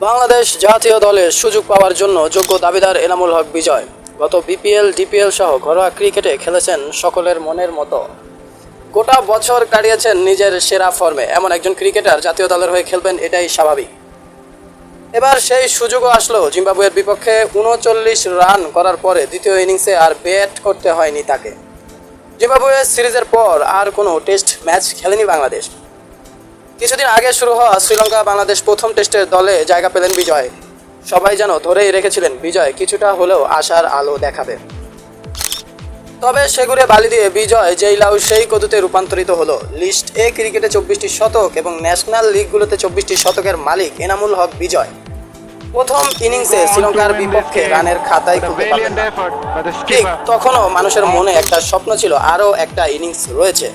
বাংলাদেশ জাতীয় দলে সুযোগ পাওয়ার জন্য যোগ্য দাবিদার এনামুল হক বিজয়। গত বিপিএল, ডিপিএল সহ ঘরোয়া ক্রিকেটে খেলেছেন সকলের মনের মতো। গোটা বছর কাটিয়েছেন নিজের সেরা ফর্মে। এমন একজন ক্রিকেটার জাতীয় দলের হয়ে খেলবেন এটাই স্বাভাবিক। এবার সেই সুযোগও আসলো জিম্বাবুয়ের বিপক্ষে উনচল্লিশ রান করার পরে দ্বিতীয় ইনিংসে আর ব্যাট করতে হয়নি তাকে। জিম্বাবুয়ে সিরিজের পর আর কোনো টেস্ট ম্যাচ খেলেনি বাংলাদেশ। কিছুদিন আগে শুরু হওয়া শ্রীলঙ্কা বাংলাদেশ প্রথম টেস্টের দলে জায়গা পেলেন বিজয়। সবাই যেন ধরেই রেখেছিলেন বিজয়, কিছুটা হলেও আশার আলো দেখাবে। তবে সেগুড়ে বালি দিয়ে বিজয় যেই লাউ সেই কদুতে রূপান্তরিত হলো। লিস্ট এ ক্রিকেটে চব্বিশটি শতক এবং ন্যাশনাল লিগগুলোতে চব্বিশটি শতকের মালিক এনামুল হক বিজয়। প্রথম ইনিংসে শ্রীলঙ্কার বিপক্ষে রানের খাতায় খুলতে পারলেন ঠিক তখনও মানুষের মনে একটা স্বপ্ন ছিল, আরও একটা ইনিংস রয়েছে।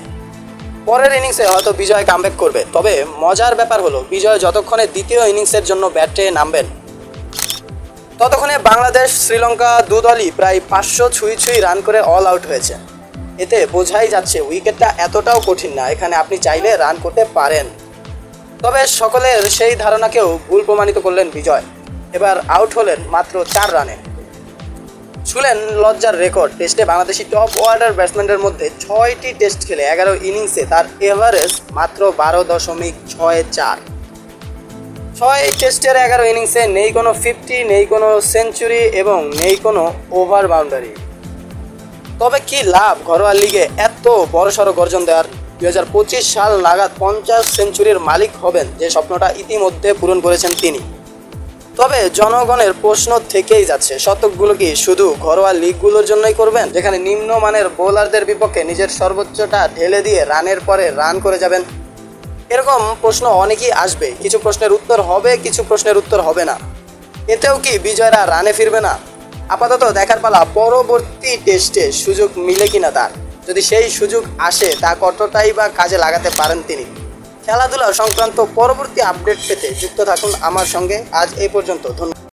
পরের ইনিংসে হয়তো বিজয় কামব্যাক করবে। তবে মজার ব্যাপার হলো, বিজয় যতক্ষণে দ্বিতীয় ইনিংসের জন্য ব্যাটে নামবেন, ততক্ষণে বাংলাদেশ, শ্রীলঙ্কা দু দলই প্রায় পাঁচশো ছুঁই ছুঁই রান করে অল আউট হয়েছে। এতে বোঝাই যাচ্ছে উইকেটটা এতটাও কঠিন না, এখানে আপনি চাইলে রান করতে পারেন। তবে সকলের সেই ধারণাকেও ভুল প্রমাণিত করলেন বিজয়। এবার আউট হলেন মাত্র চার রানে ছুলেন লজ্জার রেকর্ড। টেস্টে বাংলাদেশি টপ অর্ডার ব্যাটসম্যানদের মধ্যে ছয়টি টেস্ট খেলে এগারো ইনিংসে তার এভারেজ মাত্র বারো দশমিক ছয় চার। ছয় টেস্টের এগারো ইনিংসে নেই কোনো ফিফটি, নেই কোনো সেঞ্চুরি এবং নেই কোনো ওভার বাউন্ডারি। তবে কি লাভ ঘরোয়া লিগে এত বড়সড় গর্জন দেওয়ার? দুই হাজার পঁচিশ সাল নাগাদ পঞ্চাশ সেঞ্চুরির মালিক হবেন যে স্বপ্নটা ইতিমধ্যে পূরণ করেছেন তিনি। তবে জনগণের প্রশ্ন থেকেই যাচ্ছে। শতকগুলো কি শুধু ঘরোয়া লিগগুলোর জন্যই করবেন? যেখানে নিম্নমানের বোলারদের বিপক্ষে নিজের সর্বোচ্চটা ঢেলে দিয়ে রানের পরে রান করে যাবেন? এরকম প্রশ্ন অনেকেই আসবে। কিছু প্রশ্নের উত্তর হবে, কিছু প্রশ্নের উত্তর হবে না। এতেও কি বিজয়রা রানে ফিরবে না? আপাতত দেখার পালা পরবর্তী টেস্টে সুযোগ মিলে কিনা তার? যদি সেই সুযোগ আসে, তা কতটাই বা কাজে লাগাতে পারেন তিনি? খেলাধুলা সংক্রান্ত পরবর্তী আপডেট পেতে যুক্ত থাকুন আমার সঙ্গে। আজ এই পর্যন্ত ধন্যবাদ।